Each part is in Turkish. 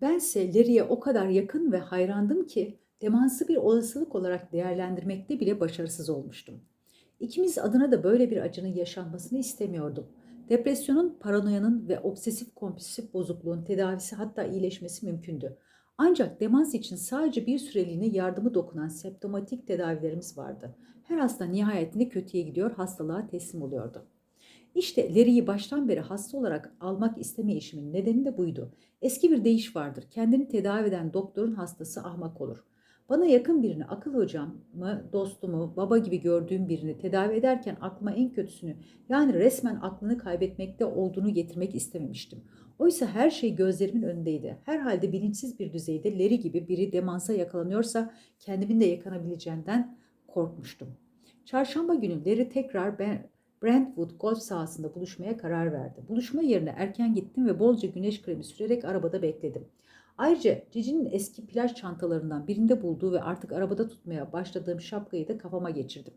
Bense Larry'e o kadar yakın ve hayrandım ki demansı bir olasılık olarak değerlendirmekte bile başarısız olmuştum. İkimiz adına da böyle bir acının yaşanmasını istemiyordum. Depresyonun, paranoyanın ve obsesif kompulsif bozukluğun tedavisi hatta iyileşmesi mümkündü. Ancak demans için sadece bir süreliğine yardımı dokunan semptomatik tedavilerimiz vardı. Her hasta nihayetinde kötüye gidiyor, hastalığa teslim oluyordu. İşte Larry'i baştan beri hasta olarak almak istemeyişimin nedeni de buydu. Eski bir deyiş vardır. Kendini tedavi eden doktorun hastası ahmak olur. Bana yakın birini, akıl hocamı, dostumu, baba gibi gördüğüm birini tedavi ederken aklıma en kötüsünü, yani resmen aklını kaybetmekte olduğunu getirmek istememiştim. Oysa her şey gözlerimin önündeydi. Herhalde bilinçsiz bir düzeyde Larry gibi biri demansa yakalanıyorsa kendimin de yakanabileceğinden korkmuştum. Çarşamba günü Larry tekrar ben Brentwood golf sahasında buluşmaya karar verdi. Buluşma yerine erken gittim ve bolca güneş kremi sürerek arabada bekledim. Ayrıca Cici'nin eski plaj çantalarından birinde bulduğu ve artık arabada tutmaya başladığım şapkayı da kafama geçirdim.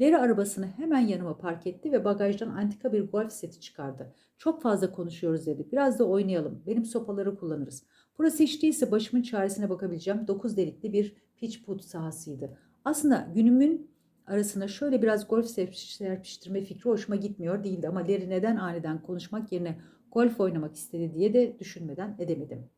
Larry arabasını hemen yanıma park etti ve bagajdan antika bir golf seti çıkardı. Çok fazla konuşuyoruz dedi. Biraz da oynayalım. Benim sopaları kullanırız. Burası hiç değilse başımın çaresine bakabileceğim dokuz delikli bir pitch put sahasıydı. Aslında günümün arasına şöyle biraz golf serpiştirme fikri hoşuma gitmiyor değildi ama Larry neden aniden konuşmak yerine golf oynamak istedi diye de düşünmeden edemedim.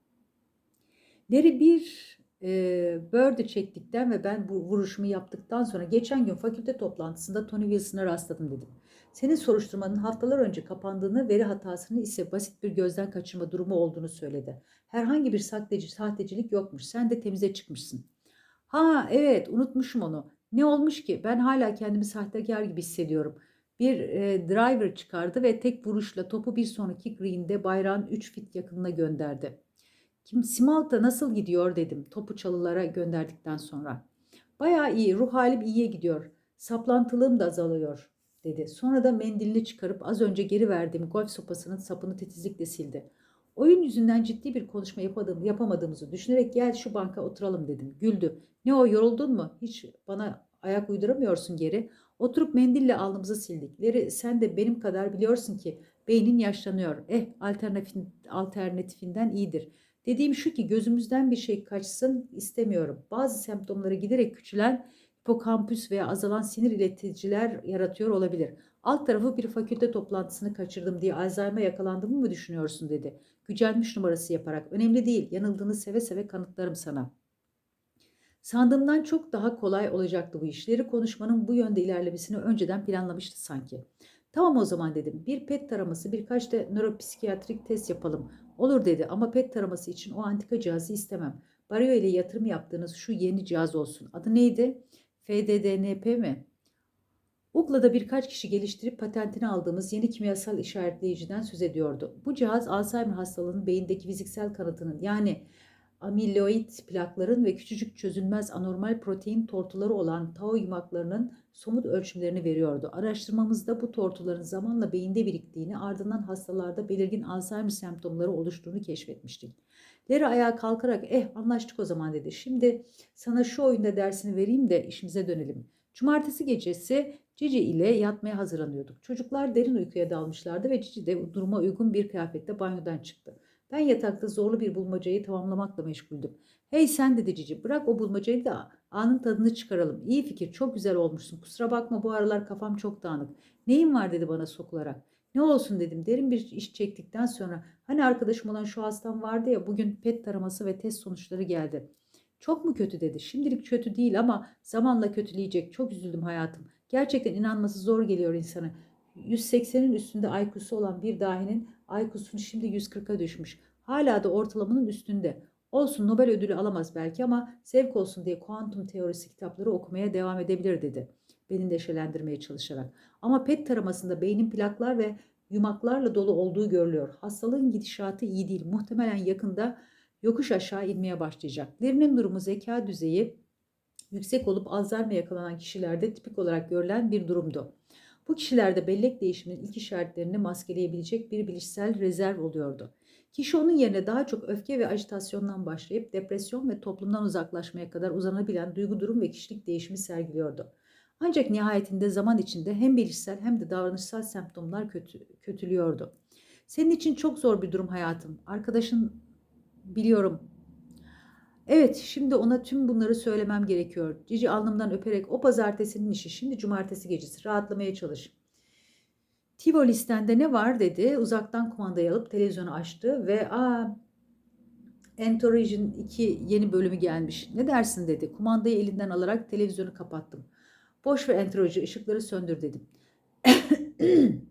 Larry bir e, birdie çektikten ve ben bu vuruşumu yaptıktan sonra geçen gün fakülte toplantısında Tony Wilson'a rastladım dedim. Senin soruşturmanın haftalar önce kapandığını, veri hatasını ise basit bir gözden kaçırma durumu olduğunu söyledi. Herhangi bir sahteci, sahtecilik yokmuş. Sen de temize çıkmışsın. Ha evet unutmuşum onu. Ne olmuş ki? Ben hala kendimi sahtekar gibi hissediyorum. Bir e, driver çıkardı ve tek vuruşla topu bir sonraki green'de bayrağın 3 fit yakınına gönderdi. Kim Simalta nasıl gidiyor dedim topu çalılara gönderdikten sonra. Bayağı iyi, ruh halim iyiye gidiyor. Saplantılığım da azalıyor dedi. Sonra da mendilini çıkarıp az önce geri verdiğim golf sopasının sapını titizlikle sildi. Oyun yüzünden ciddi bir konuşma yapamadığım, yapamadığımızı düşünerek gel şu banka oturalım dedim. Güldü. Ne o yoruldun mu? Hiç bana ayak uyduramıyorsun geri. Oturup mendille alnımızı sildik. Leri sen de benim kadar biliyorsun ki beynin yaşlanıyor. Eh alternatifin, alternatifinden iyidir. Dediğim şu ki gözümüzden bir şey kaçsın istemiyorum. Bazı semptomları giderek küçülen hipokampüs veya azalan sinir ileticiler yaratıyor olabilir. Alt tarafı bir fakülte toplantısını kaçırdım diye Alzheimer yakalandığımı mı düşünüyorsun dedi. Gücenmiş numarası yaparak. Önemli değil yanıldığını seve seve kanıtlarım sana. Sandığımdan çok daha kolay olacaktı bu işleri. Konuşmanın bu yönde ilerlemesini önceden planlamıştı sanki. Tamam o zaman dedim. Bir PET taraması birkaç da nöropsikiyatrik test yapalım. Olur dedi ama PET taraması için o antika cihazı istemem. Barrio ile yatırım yaptığınız şu yeni cihaz olsun. Adı neydi? FDDNP mi? UGLA'da birkaç kişi geliştirip patentini aldığımız yeni kimyasal işaretleyiciden söz ediyordu. Bu cihaz Alzheimer hastalığının beyindeki fiziksel kanıtının yani amiloid plakların ve küçücük çözülmez anormal protein tortuları olan tau yumaklarının somut ölçümlerini veriyordu. Araştırmamızda bu tortuların zamanla beyinde biriktiğini ardından hastalarda belirgin Alzheimer semptomları oluştuğunu keşfetmiştik. Larry ayağa kalkarak eh anlaştık o zaman dedi. Şimdi sana şu oyunda dersini vereyim de işimize dönelim. Cumartesi gecesi Cici ile yatmaya hazırlanıyorduk. Çocuklar derin uykuya dalmışlardı ve Cici de duruma uygun bir kıyafette banyodan çıktı. Ben yatakta zorlu bir bulmacayı tamamlamakla meşguldüm. Hey sen dedi Cici bırak o bulmacayı da anın tadını çıkaralım. İyi fikir çok güzel olmuşsun. Kusura bakma bu aralar kafam çok dağınık. Neyin var dedi bana sokularak. Ne olsun dedim derin bir iş çektikten sonra. Hani arkadaşım olan şu hastam vardı ya bugün pet taraması ve test sonuçları geldi. Çok mu kötü dedi. Şimdilik kötü değil ama zamanla kötüleyecek. Çok üzüldüm hayatım. Gerçekten inanması zor geliyor insana. 180'in üstünde IQ'su olan bir dahinin IQ'sunu şimdi 140'a düşmüş. Hala da ortalamanın üstünde. Olsun Nobel ödülü alamaz belki ama zevk olsun diye kuantum teorisi kitapları okumaya devam edebilir dedi. Beni neşelendirmeye çalışarak. Ama PET taramasında beynin plaklar ve yumaklarla dolu olduğu görülüyor. Hastalığın gidişatı iyi değil. Muhtemelen yakında yokuş aşağı inmeye başlayacak. Derinin durumu zeka düzeyi yüksek olup Alzheimer yakalanan kişilerde tipik olarak görülen bir durumdu. Bu kişilerde bellek değişiminin ilk işaretlerini maskeleyebilecek bir bilişsel rezerv oluyordu. Kişi onun yerine daha çok öfke ve ajitasyondan başlayıp depresyon ve toplumdan uzaklaşmaya kadar uzanabilen duygu durum ve kişilik değişimi sergiliyordu. Ancak nihayetinde zaman içinde hem bilişsel hem de davranışsal semptomlar kötü, kötülüyordu. Senin için çok zor bir durum hayatım. Arkadaşın Biliyorum. Evet, şimdi ona tüm bunları söylemem gerekiyor. Cici alnımdan öperek o pazartesinin işi, şimdi cumartesi gecesi rahatlamaya çalış. Tivolis'ten de ne var dedi. Uzaktan kumandayı alıp televizyonu açtı ve aa Entourage'in iki yeni bölümü gelmiş. Ne dersin dedi. Kumandayı elinden alarak televizyonu kapattım. Boş ver Entourage'ı ışıkları söndür dedim.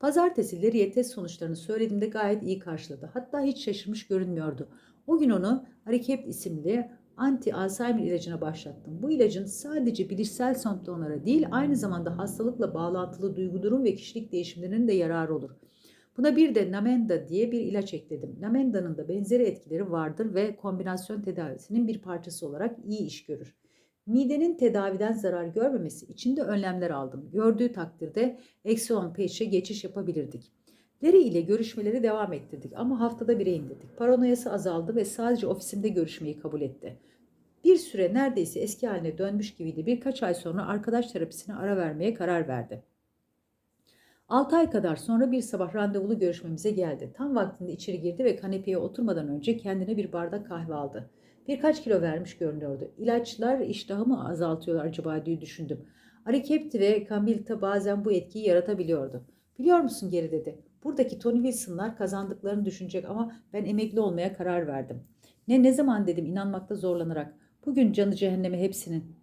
Pazartesi Larry'e test sonuçlarını söylediğimde gayet iyi karşıladı. Hatta hiç şaşırmış görünmüyordu. O gün onu Harikep isimli anti-Alzheimer ilacına başlattım. Bu ilacın sadece bilişsel semptomlara değil aynı zamanda hastalıkla bağlantılı duygu durum ve kişilik değişimlerinin de yararı olur. Buna bir de Namenda diye bir ilaç ekledim. Namenda'nın da benzeri etkileri vardır ve kombinasyon tedavisinin bir parçası olarak iyi iş görür. Midenin tedaviden zarar görmemesi için de önlemler aldım. Gördüğü takdirde 10 peşe geçiş yapabilirdik. Larry ile görüşmeleri devam ettirdik ama haftada bire indirdik. Paranoyası azaldı ve sadece ofisimde görüşmeyi kabul etti. Bir süre neredeyse eski haline dönmüş gibiydi. Birkaç ay sonra arkadaş terapisine ara vermeye karar verdi. 6 ay kadar sonra bir sabah randevulu görüşmemize geldi. Tam vaktinde içeri girdi ve kanepeye oturmadan önce kendine bir bardak kahve aldı. Birkaç kilo vermiş görünüyordu. İlaçlar iştahımı azaltıyorlar acaba diye düşündüm. Arikepti ve Camilta bazen bu etkiyi yaratabiliyordu. Biliyor musun geri dedi. Buradaki Tony Wilson'lar kazandıklarını düşünecek ama ben emekli olmaya karar verdim. Ne ne zaman dedim inanmakta zorlanarak. Bugün canı cehenneme hepsinin.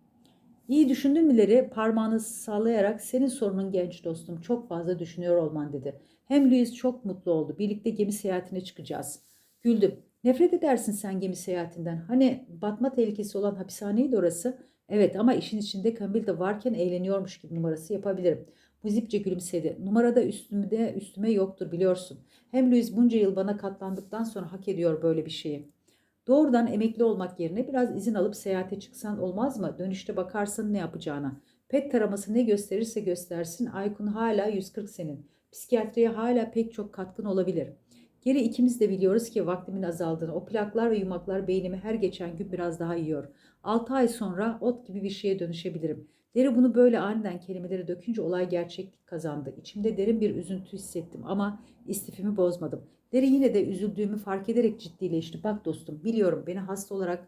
İyi düşündün müleri parmağını sallayarak senin sorunun genç dostum çok fazla düşünüyor olman dedi. Hem Louis çok mutlu oldu. Birlikte gemi seyahatine çıkacağız. Güldüm. Nefret edersin sen gemi seyahatinden. Hani batma tehlikesi olan hapishaneydi orası. Evet ama işin içinde Kamil de varken eğleniyormuş gibi numarası yapabilirim. Muzipçe gülümsedi. Numarada üstümde üstüme yoktur biliyorsun. Hem Louis bunca yıl bana katlandıktan sonra hak ediyor böyle bir şeyi. Doğrudan emekli olmak yerine biraz izin alıp seyahate çıksan olmaz mı? Dönüşte bakarsın ne yapacağına. Pet taraması ne gösterirse göstersin Aykun hala 140 senin. Psikiyatriye hala pek çok katkın olabilir. Geri ikimiz de biliyoruz ki vaktimin azaldığını. O plaklar ve yumaklar beynimi her geçen gün biraz daha yiyor. 6 ay sonra ot gibi bir şeye dönüşebilirim. Deri bunu böyle aniden kelimelere dökünce olay gerçeklik kazandı. İçimde derin bir üzüntü hissettim ama istifimi bozmadım. Deri yine de üzüldüğümü fark ederek ciddileşti. Bak dostum biliyorum beni hasta olarak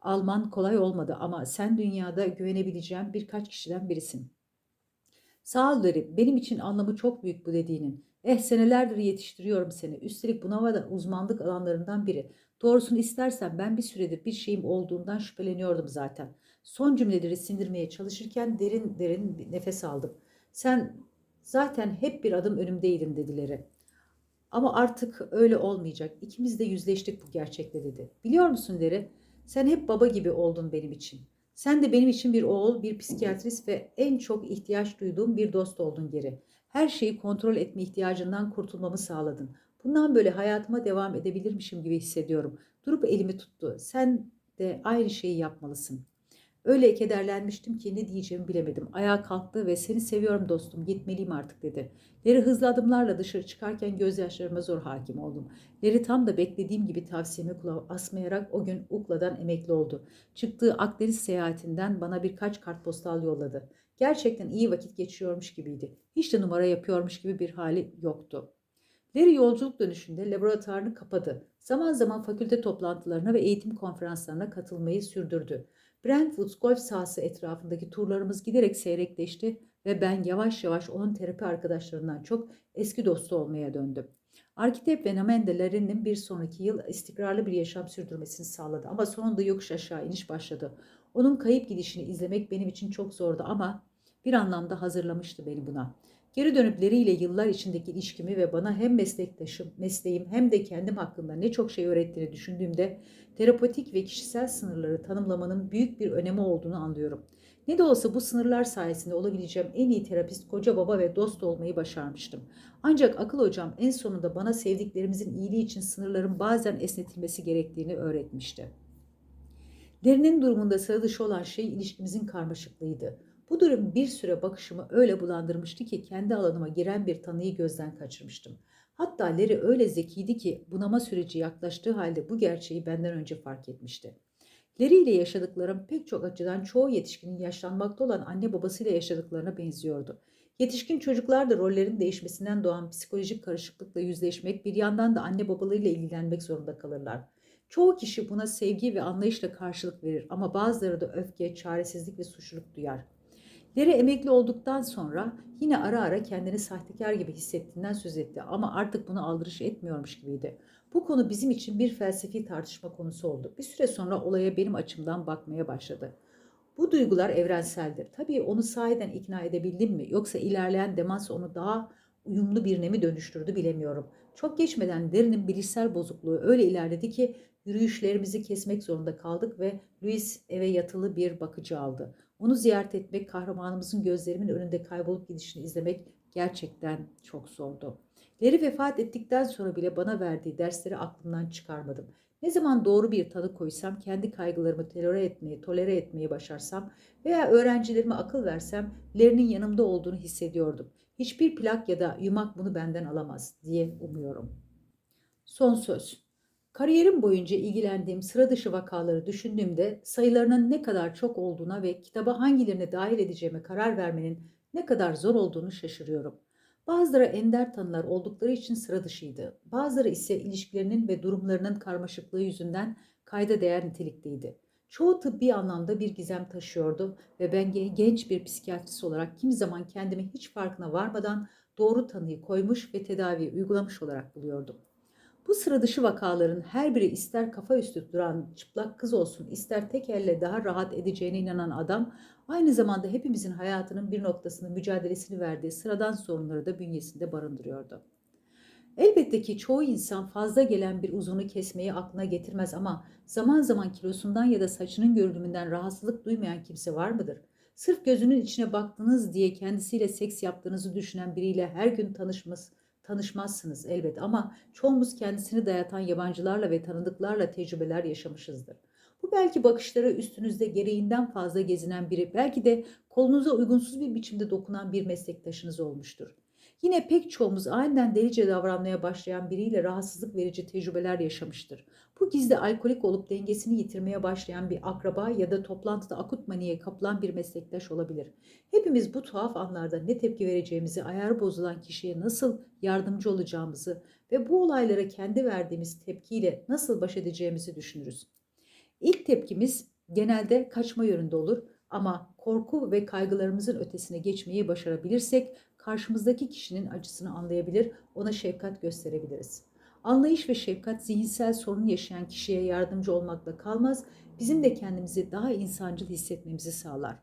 alman kolay olmadı ama sen dünyada güvenebileceğim birkaç kişiden birisin. Sağ ol Deri. Benim için anlamı çok büyük bu dediğinin. Eh senelerdir yetiştiriyorum seni. Üstelik buna da uzmanlık alanlarından biri. Doğrusunu istersen ben bir süredir bir şeyim olduğundan şüpheleniyordum zaten. Son cümleleri sindirmeye çalışırken derin derin bir nefes aldım. Sen zaten hep bir adım önümdeydin dedileri. Ama artık öyle olmayacak. İkimiz de yüzleştik bu gerçekle dedi. Biliyor musun Deri? Sen hep baba gibi oldun benim için. Sen de benim için bir oğul, bir psikiyatrist ve en çok ihtiyaç duyduğum bir dost oldun geri. Her şeyi kontrol etme ihtiyacından kurtulmamı sağladın. Bundan böyle hayatıma devam edebilirmişim gibi hissediyorum. Durup elimi tuttu. Sen de aynı şeyi yapmalısın. Öyle kederlenmiştim ki ne diyeceğimi bilemedim. Ayağa kalktı ve seni seviyorum dostum gitmeliyim artık dedi. Leri hızlı adımlarla dışarı çıkarken gözyaşlarıma zor hakim oldum. Leri tam da beklediğim gibi tavsiyeme kulağı asmayarak o gün Ukla'dan emekli oldu. Çıktığı Akdeniz seyahatinden bana birkaç kartpostal yolladı. Gerçekten iyi vakit geçiriyormuş gibiydi. Hiç de numara yapıyormuş gibi bir hali yoktu. Larry yolculuk dönüşünde laboratuvarını kapadı. Zaman zaman fakülte toplantılarına ve eğitim konferanslarına katılmayı sürdürdü. Brentwood golf sahası etrafındaki turlarımız giderek seyrekleşti ve ben yavaş yavaş onun terapi arkadaşlarından çok eski dostu olmaya döndüm. Arkitekt ve Namendeleri'nin bir sonraki yıl istikrarlı bir yaşam sürdürmesini sağladı ama sonunda yokuş aşağı iniş başladı. Onun kayıp gidişini izlemek benim için çok zordu ama bir anlamda hazırlamıştı beni buna. Geri dönüpleriyle yıllar içindeki ilişkimi ve bana hem meslektaşım, mesleğim hem de kendim hakkında ne çok şey öğrettiğini düşündüğümde terapötik ve kişisel sınırları tanımlamanın büyük bir önemi olduğunu anlıyorum. Ne de olsa bu sınırlar sayesinde olabileceğim en iyi terapist, koca baba ve dost olmayı başarmıştım. Ancak akıl hocam en sonunda bana sevdiklerimizin iyiliği için sınırların bazen esnetilmesi gerektiğini öğretmişti. Derinin durumunda sıra dışı olan şey ilişkimizin karmaşıklığıydı. Bu durum bir süre bakışımı öyle bulandırmıştı ki kendi alanıma giren bir tanıyı gözden kaçırmıştım. Hatta Larry öyle zekiydi ki bunama süreci yaklaştığı halde bu gerçeği benden önce fark etmişti. Larry ile yaşadıklarım pek çok açıdan çoğu yetişkinin yaşlanmakta olan anne babasıyla yaşadıklarına benziyordu. Yetişkin çocuklar da rollerin değişmesinden doğan psikolojik karışıklıkla yüzleşmek, bir yandan da anne babalarıyla ilgilenmek zorunda kalırlar. Çoğu kişi buna sevgi ve anlayışla karşılık verir ama bazıları da öfke, çaresizlik ve suçluluk duyar. Leri emekli olduktan sonra yine ara ara kendini sahtekar gibi hissettiğinden söz etti ama artık bunu aldırış etmiyormuş gibiydi. Bu konu bizim için bir felsefi tartışma konusu oldu. Bir süre sonra olaya benim açımdan bakmaya başladı. Bu duygular evrenseldir. Tabii onu sahiden ikna edebildim mi yoksa ilerleyen demans onu daha uyumlu birine mi dönüştürdü bilemiyorum. Çok geçmeden derinin bilişsel bozukluğu öyle ilerledi ki yürüyüşlerimizi kesmek zorunda kaldık ve Louis eve yatılı bir bakıcı aldı. Onu ziyaret etmek, kahramanımızın gözlerimin önünde kaybolup gidişini izlemek gerçekten çok zordu. Leri vefat ettikten sonra bile bana verdiği dersleri aklımdan çıkarmadım. Ne zaman doğru bir tanı koysam, kendi kaygılarımı tolere etmeyi, tolere etmeyi başarsam veya öğrencilerime akıl versem Leri'nin yanımda olduğunu hissediyordum. Hiçbir plak ya da yumak bunu benden alamaz diye umuyorum. Son söz. Kariyerim boyunca ilgilendiğim sıra dışı vakaları düşündüğümde sayılarının ne kadar çok olduğuna ve kitaba hangilerini dahil edeceğime karar vermenin ne kadar zor olduğunu şaşırıyorum. Bazıları ender tanılar oldukları için sıra dışıydı. Bazıları ise ilişkilerinin ve durumlarının karmaşıklığı yüzünden kayda değer nitelikteydi. Çoğu tıbbi anlamda bir gizem taşıyordu ve ben genç bir psikiyatrist olarak kimi zaman kendimi hiç farkına varmadan doğru tanıyı koymuş ve tedavi uygulamış olarak buluyordum. Bu sıra dışı vakaların her biri ister kafa üstü duran çıplak kız olsun, ister tek elle daha rahat edeceğine inanan adam, aynı zamanda hepimizin hayatının bir noktasını mücadelesini verdiği sıradan sorunları da bünyesinde barındırıyordu. Elbette ki çoğu insan fazla gelen bir uzunu kesmeyi aklına getirmez ama zaman zaman kilosundan ya da saçının görünümünden rahatsızlık duymayan kimse var mıdır? Sırf gözünün içine baktınız diye kendisiyle seks yaptığınızı düşünen biriyle her gün tanışması, tanışmazsınız elbet ama çoğumuz kendisini dayatan yabancılarla ve tanıdıklarla tecrübeler yaşamışızdır. Bu belki bakışları üstünüzde gereğinden fazla gezinen biri, belki de kolunuza uygunsuz bir biçimde dokunan bir meslektaşınız olmuştur. Yine pek çoğumuz aniden delice davranmaya başlayan biriyle rahatsızlık verici tecrübeler yaşamıştır. Bu gizli alkolik olup dengesini yitirmeye başlayan bir akraba ya da toplantıda akut maniye kapılan bir meslektaş olabilir. Hepimiz bu tuhaf anlarda ne tepki vereceğimizi, ayarı bozulan kişiye nasıl yardımcı olacağımızı ve bu olaylara kendi verdiğimiz tepkiyle nasıl baş edeceğimizi düşünürüz. İlk tepkimiz genelde kaçma yönünde olur ama korku ve kaygılarımızın ötesine geçmeyi başarabilirsek karşımızdaki kişinin acısını anlayabilir, ona şefkat gösterebiliriz. Anlayış ve şefkat zihinsel sorun yaşayan kişiye yardımcı olmakla kalmaz, bizim de kendimizi daha insancıl hissetmemizi sağlar.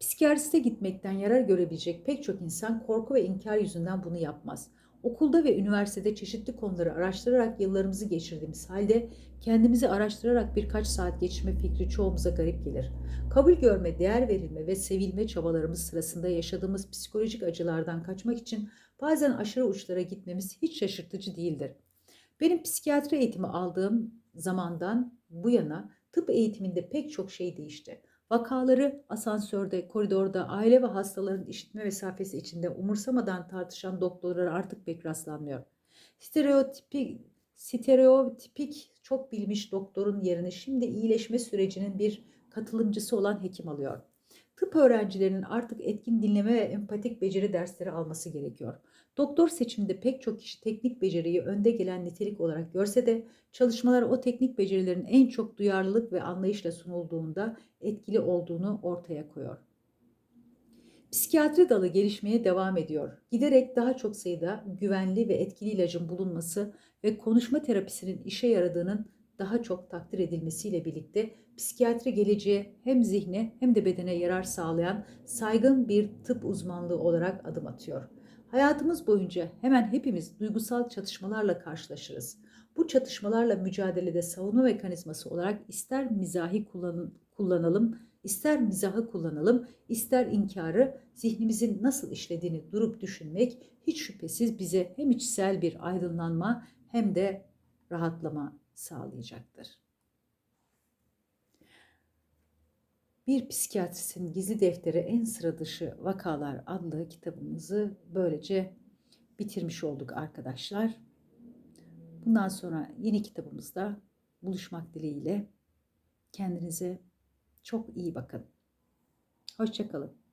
Psikiyatriste gitmekten yarar görebilecek pek çok insan korku ve inkar yüzünden bunu yapmaz. Okulda ve üniversitede çeşitli konuları araştırarak yıllarımızı geçirdiğimiz halde kendimizi araştırarak birkaç saat geçirme fikri çoğumuza garip gelir. Kabul görme, değer verilme ve sevilme çabalarımız sırasında yaşadığımız psikolojik acılardan kaçmak için bazen aşırı uçlara gitmemiz hiç şaşırtıcı değildir. Benim psikiyatri eğitimi aldığım zamandan bu yana tıp eğitiminde pek çok şey değişti. Vakaları asansörde, koridorda, aile ve hastaların işitme mesafesi içinde umursamadan tartışan doktorlara artık pek rastlanmıyor. Stereotipik, stereotipik çok bilmiş doktorun yerini şimdi iyileşme sürecinin bir katılımcısı olan hekim alıyor. Tıp öğrencilerinin artık etkin dinleme ve empatik beceri dersleri alması gerekiyor. Doktor seçiminde pek çok kişi teknik beceriyi önde gelen nitelik olarak görse de çalışmalar o teknik becerilerin en çok duyarlılık ve anlayışla sunulduğunda etkili olduğunu ortaya koyuyor. Psikiyatri dalı gelişmeye devam ediyor. Giderek daha çok sayıda güvenli ve etkili ilacın bulunması ve konuşma terapisinin işe yaradığının daha çok takdir edilmesiyle birlikte psikiyatri geleceğe hem zihne hem de bedene yarar sağlayan saygın bir tıp uzmanlığı olarak adım atıyor. Hayatımız boyunca hemen hepimiz duygusal çatışmalarla karşılaşırız. Bu çatışmalarla mücadelede savunma mekanizması olarak ister mizahi kullan kullanalım, ister mizahı kullanalım, ister inkarı zihnimizin nasıl işlediğini durup düşünmek hiç şüphesiz bize hem içsel bir aydınlanma hem de rahatlama sağlayacaktır. Bir psikiyatristin gizli defteri en sıra dışı vakalar adlı kitabımızı böylece bitirmiş olduk arkadaşlar. Bundan sonra yeni kitabımızda buluşmak dileğiyle kendinize çok iyi bakın. Hoşçakalın.